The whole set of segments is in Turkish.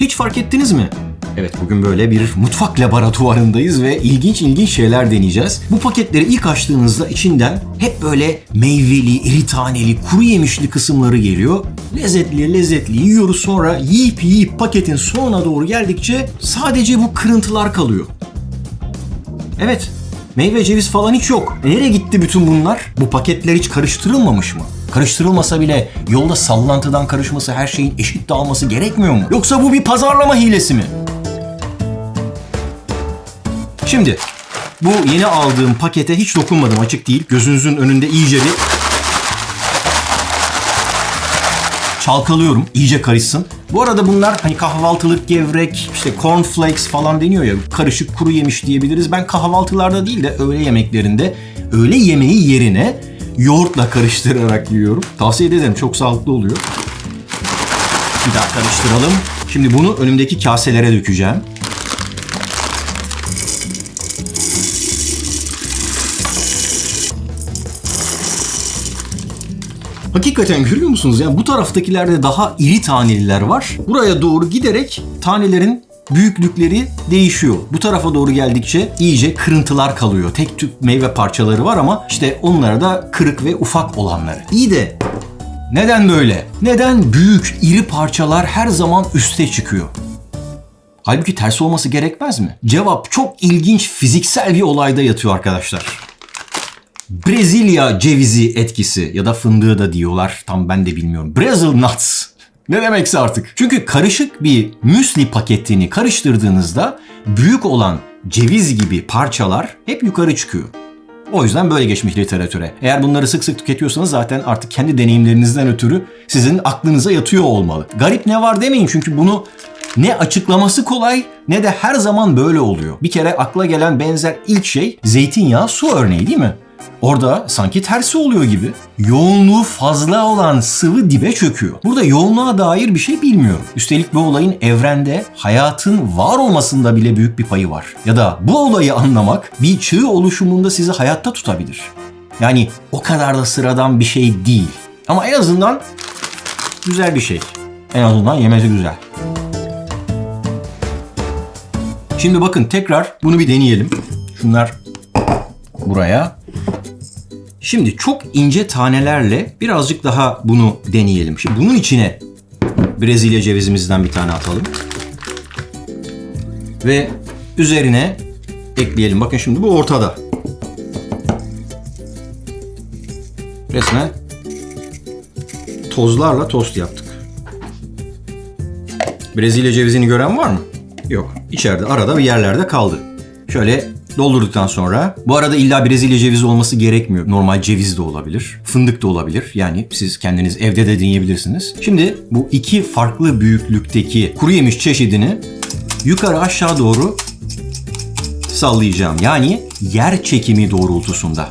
Hiç fark ettiniz mi? Evet bugün böyle bir mutfak laboratuvarındayız ve ilginç ilginç şeyler deneyeceğiz. Bu paketleri ilk açtığınızda içinden hep böyle meyveli, iri taneli, kuru yemişli kısımları geliyor. Lezzetli lezzetli yiyoruz sonra yiyip yiyip paketin sonuna doğru geldikçe sadece bu kırıntılar kalıyor. Evet, meyve ceviz falan hiç yok. E Nereye gitti bütün bunlar? Bu paketler hiç karıştırılmamış mı? Karıştırılmasa bile yolda sallantıdan karışması, her şeyin eşit dağılması gerekmiyor mu? Yoksa bu bir pazarlama hilesi mi? Şimdi bu yeni aldığım pakete hiç dokunmadım açık değil. Gözünüzün önünde iyice bir çalkalıyorum iyice karışsın. Bu arada bunlar hani kahvaltılık gevrek, işte cornflakes falan deniyor ya karışık kuru yemiş diyebiliriz. Ben kahvaltılarda değil de öğle yemeklerinde öğle yemeği yerine yoğurtla karıştırarak yiyorum. Tavsiye ederim çok sağlıklı oluyor. Bir daha karıştıralım. Şimdi bunu önümdeki kaselere dökeceğim. Hakikaten görüyor musunuz? Yani bu taraftakilerde daha iri taneliler var. Buraya doğru giderek tanelerin büyüklükleri değişiyor. Bu tarafa doğru geldikçe iyice kırıntılar kalıyor. Tek tük meyve parçaları var ama işte onlara da kırık ve ufak olanları. İyi de neden böyle? Neden büyük, iri parçalar her zaman üste çıkıyor? Halbuki tersi olması gerekmez mi? Cevap çok ilginç fiziksel bir olayda yatıyor arkadaşlar. Brezilya cevizi etkisi ya da fındığı da diyorlar. Tam ben de bilmiyorum. Brazil nuts. Ne demekse artık. Çünkü karışık bir müsli paketini karıştırdığınızda büyük olan ceviz gibi parçalar hep yukarı çıkıyor. O yüzden böyle geçmiş literatüre. Eğer bunları sık sık tüketiyorsanız zaten artık kendi deneyimlerinizden ötürü sizin aklınıza yatıyor olmalı. Garip ne var demeyin çünkü bunu ne açıklaması kolay ne de her zaman böyle oluyor. Bir kere akla gelen benzer ilk şey zeytinyağı su örneği değil mi? Orada sanki tersi oluyor gibi. Yoğunluğu fazla olan sıvı dibe çöküyor. Burada yoğunluğa dair bir şey bilmiyorum. Üstelik bu olayın evrende hayatın var olmasında bile büyük bir payı var. Ya da bu olayı anlamak bir çığ oluşumunda sizi hayatta tutabilir. Yani o kadar da sıradan bir şey değil. Ama en azından güzel bir şey. En azından yemesi güzel. Şimdi bakın tekrar bunu bir deneyelim. Şunlar buraya. Şimdi çok ince tanelerle birazcık daha bunu deneyelim. Şimdi bunun içine Brezilya cevizimizden bir tane atalım. Ve üzerine ekleyelim. Bakın şimdi bu ortada. Resmen tozlarla tost yaptık. Brezilya cevizini gören var mı? Yok. İçeride arada bir yerlerde kaldı. Şöyle doldurduktan sonra bu arada illa Brezilya cevizi olması gerekmiyor. Normal ceviz de olabilir. Fındık da olabilir. Yani siz kendiniz evde de deneyebilirsiniz. Şimdi bu iki farklı büyüklükteki kuru yemiş çeşidini yukarı aşağı doğru sallayacağım. Yani yer çekimi doğrultusunda.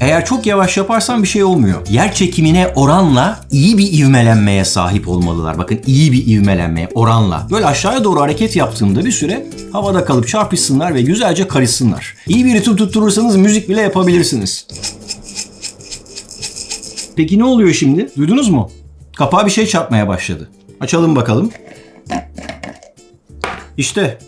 Eğer çok yavaş yaparsan bir şey olmuyor. Yer çekimine oranla iyi bir ivmelenmeye sahip olmalılar. Bakın iyi bir ivmelenmeye oranla. Böyle aşağıya doğru hareket yaptığımda bir süre havada kalıp çarpışsınlar ve güzelce karışsınlar. İyi bir ritim tutturursanız müzik bile yapabilirsiniz. Peki ne oluyor şimdi? Duydunuz mu? Kapağa bir şey çarpmaya başladı. Açalım bakalım. İşte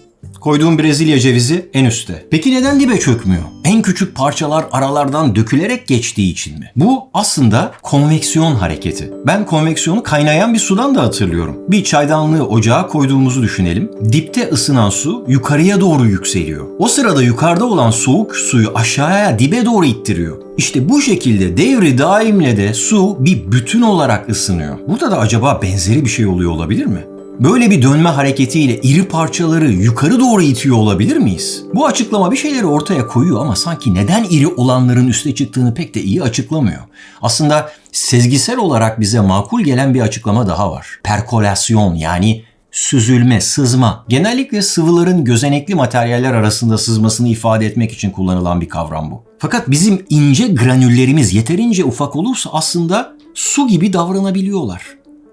Koyduğum Brezilya cevizi en üstte. Peki neden dibe çökmüyor? En küçük parçalar aralardan dökülerek geçtiği için mi? Bu aslında konveksiyon hareketi. Ben konveksiyonu kaynayan bir sudan da hatırlıyorum. Bir çaydanlığı ocağa koyduğumuzu düşünelim. Dipte ısınan su yukarıya doğru yükseliyor. O sırada yukarıda olan soğuk suyu aşağıya dibe doğru ittiriyor. İşte bu şekilde devri daimle de su bir bütün olarak ısınıyor. Burada da acaba benzeri bir şey oluyor olabilir mi? Böyle bir dönme hareketiyle iri parçaları yukarı doğru itiyor olabilir miyiz? Bu açıklama bir şeyleri ortaya koyuyor ama sanki neden iri olanların üste çıktığını pek de iyi açıklamıyor. Aslında sezgisel olarak bize makul gelen bir açıklama daha var. Perkolasyon yani süzülme, sızma. Genellikle sıvıların gözenekli materyaller arasında sızmasını ifade etmek için kullanılan bir kavram bu. Fakat bizim ince granüllerimiz yeterince ufak olursa aslında su gibi davranabiliyorlar.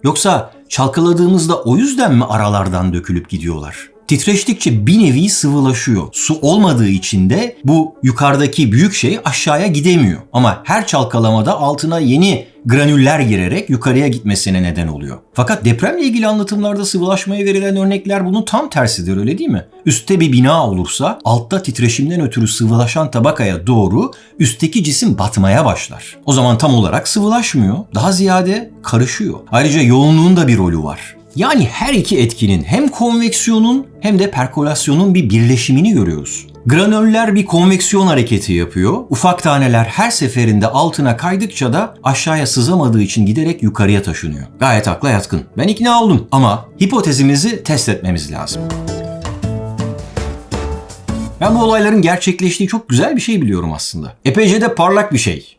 Yoksa çalkaladığımızda o yüzden mi aralardan dökülüp gidiyorlar? Titreştikçe bir nevi sıvılaşıyor. Su olmadığı için de bu yukarıdaki büyük şey aşağıya gidemiyor. Ama her çalkalamada altına yeni granüller girerek yukarıya gitmesine neden oluyor. Fakat depremle ilgili anlatımlarda sıvılaşmaya verilen örnekler bunun tam tersidir öyle değil mi? Üstte bir bina olursa altta titreşimden ötürü sıvılaşan tabakaya doğru üstteki cisim batmaya başlar. O zaman tam olarak sıvılaşmıyor. Daha ziyade karışıyor. Ayrıca yoğunluğun da bir rolü var. Yani her iki etkinin hem konveksiyonun hem de perkolasyonun bir birleşimini görüyoruz. Granüller bir konveksiyon hareketi yapıyor. Ufak taneler her seferinde altına kaydıkça da aşağıya sızamadığı için giderek yukarıya taşınıyor. Gayet akla yatkın. Ben ikna oldum ama hipotezimizi test etmemiz lazım. Ben bu olayların gerçekleştiği çok güzel bir şey biliyorum aslında. Epeyce de parlak bir şey.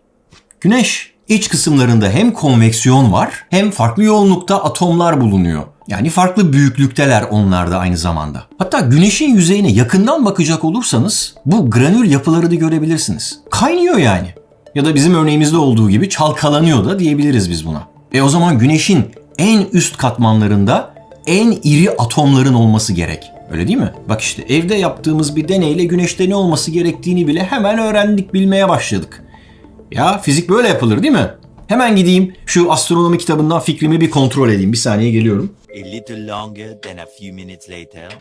Güneş iç kısımlarında hem konveksiyon var hem farklı yoğunlukta atomlar bulunuyor. Yani farklı büyüklükteler onlar da aynı zamanda. Hatta güneşin yüzeyine yakından bakacak olursanız bu granül yapıları da görebilirsiniz. Kaynıyor yani. Ya da bizim örneğimizde olduğu gibi çalkalanıyor da diyebiliriz biz buna. E o zaman güneşin en üst katmanlarında en iri atomların olması gerek. Öyle değil mi? Bak işte evde yaptığımız bir deneyle güneşte ne olması gerektiğini bile hemen öğrendik, bilmeye başladık. Ya fizik böyle yapılır değil mi? Hemen gideyim şu astronomi kitabından fikrimi bir kontrol edeyim. Bir saniye geliyorum. Later.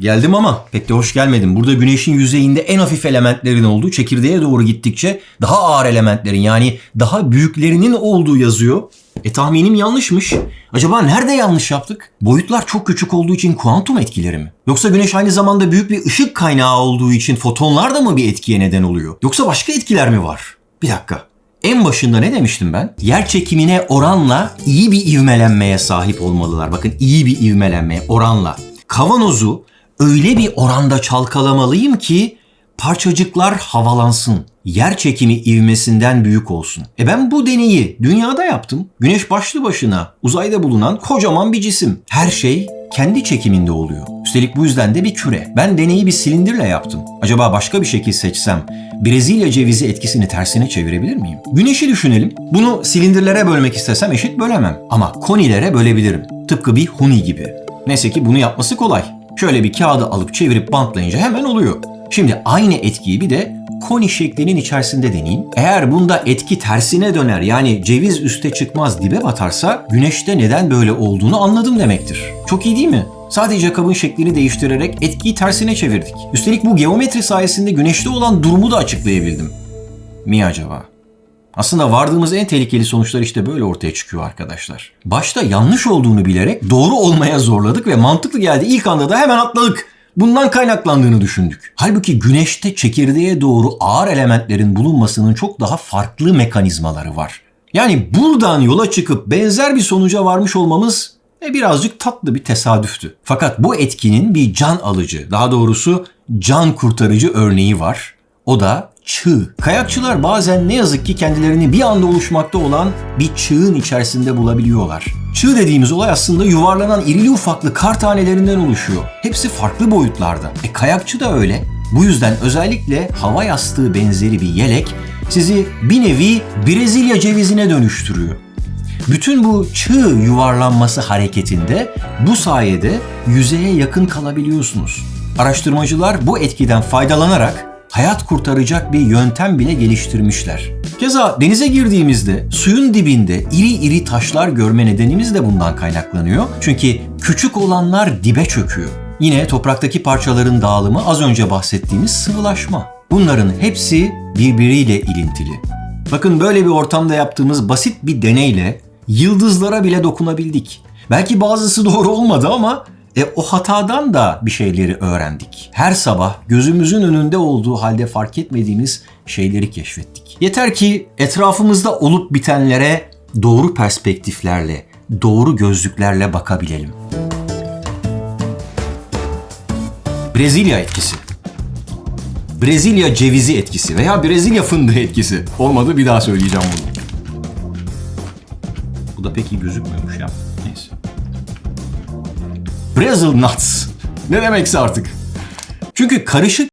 Geldim ama pek de hoş gelmedim. Burada güneşin yüzeyinde en hafif elementlerin olduğu, çekirdeğe doğru gittikçe daha ağır elementlerin yani daha büyüklerinin olduğu yazıyor. E tahminim yanlışmış. Acaba nerede yanlış yaptık? Boyutlar çok küçük olduğu için kuantum etkileri mi? Yoksa güneş aynı zamanda büyük bir ışık kaynağı olduğu için fotonlar da mı bir etkiye neden oluyor? Yoksa başka etkiler mi var? Bir dakika. En başında ne demiştim ben? Yer çekimine oranla iyi bir ivmelenmeye sahip olmalılar. Bakın iyi bir ivmelenmeye oranla. Kavanozu öyle bir oranda çalkalamalıyım ki parçacıklar havalansın. Yer çekimi ivmesinden büyük olsun. E ben bu deneyi dünyada yaptım. Güneş başlı başına uzayda bulunan kocaman bir cisim. Her şey kendi çekiminde oluyor. Üstelik bu yüzden de bir küre. Ben deneyi bir silindirle yaptım. Acaba başka bir şekil seçsem Brezilya cevizi etkisini tersine çevirebilir miyim? Güneşi düşünelim. Bunu silindirlere bölmek istesem eşit bölemem. Ama konilere bölebilirim. Tıpkı bir huni gibi. Neyse ki bunu yapması kolay. Şöyle bir kağıdı alıp çevirip bantlayınca hemen oluyor. Şimdi aynı etkiyi bir de koni şeklinin içerisinde deneyeyim. Eğer bunda etki tersine döner yani ceviz üste çıkmaz dibe batarsa güneşte neden böyle olduğunu anladım demektir. Çok iyi değil mi? Sadece kabın şeklini değiştirerek etkiyi tersine çevirdik. Üstelik bu geometri sayesinde güneşte olan durumu da açıklayabildim. Mi acaba? Aslında vardığımız en tehlikeli sonuçlar işte böyle ortaya çıkıyor arkadaşlar. Başta yanlış olduğunu bilerek doğru olmaya zorladık ve mantıklı geldi. İlk anda da hemen atladık. Bundan kaynaklandığını düşündük. Halbuki güneşte çekirdeğe doğru ağır elementlerin bulunmasının çok daha farklı mekanizmaları var. Yani buradan yola çıkıp benzer bir sonuca varmış olmamız e, birazcık tatlı bir tesadüftü. Fakat bu etkinin bir can alıcı, daha doğrusu can kurtarıcı örneği var. O da çığ. Kayakçılar bazen ne yazık ki kendilerini bir anda oluşmakta olan bir çığın içerisinde bulabiliyorlar. Çığ dediğimiz olay aslında yuvarlanan irili ufaklı kar tanelerinden oluşuyor. Hepsi farklı boyutlarda. E kayakçı da öyle. Bu yüzden özellikle hava yastığı benzeri bir yelek sizi bir nevi Brezilya cevizine dönüştürüyor. Bütün bu çığ yuvarlanması hareketinde bu sayede yüzeye yakın kalabiliyorsunuz. Araştırmacılar bu etkiden faydalanarak hayat kurtaracak bir yöntem bile geliştirmişler. Keza denize girdiğimizde suyun dibinde iri iri taşlar görme nedenimiz de bundan kaynaklanıyor. Çünkü küçük olanlar dibe çöküyor. Yine topraktaki parçaların dağılımı az önce bahsettiğimiz sıvılaşma. Bunların hepsi birbiriyle ilintili. Bakın böyle bir ortamda yaptığımız basit bir deneyle yıldızlara bile dokunabildik. Belki bazısı doğru olmadı ama e, o hatadan da bir şeyleri öğrendik. Her sabah gözümüzün önünde olduğu halde fark etmediğimiz şeyleri keşfettik. Yeter ki etrafımızda olup bitenlere doğru perspektiflerle, doğru gözlüklerle bakabilelim. Brezilya etkisi. Brezilya cevizi etkisi veya Brezilya fındığı etkisi. Olmadı bir daha söyleyeceğim bunu. Bu da pek iyi gözükmüyormuş ya. Brazil nuts. Ne demekse artık. Çünkü karışık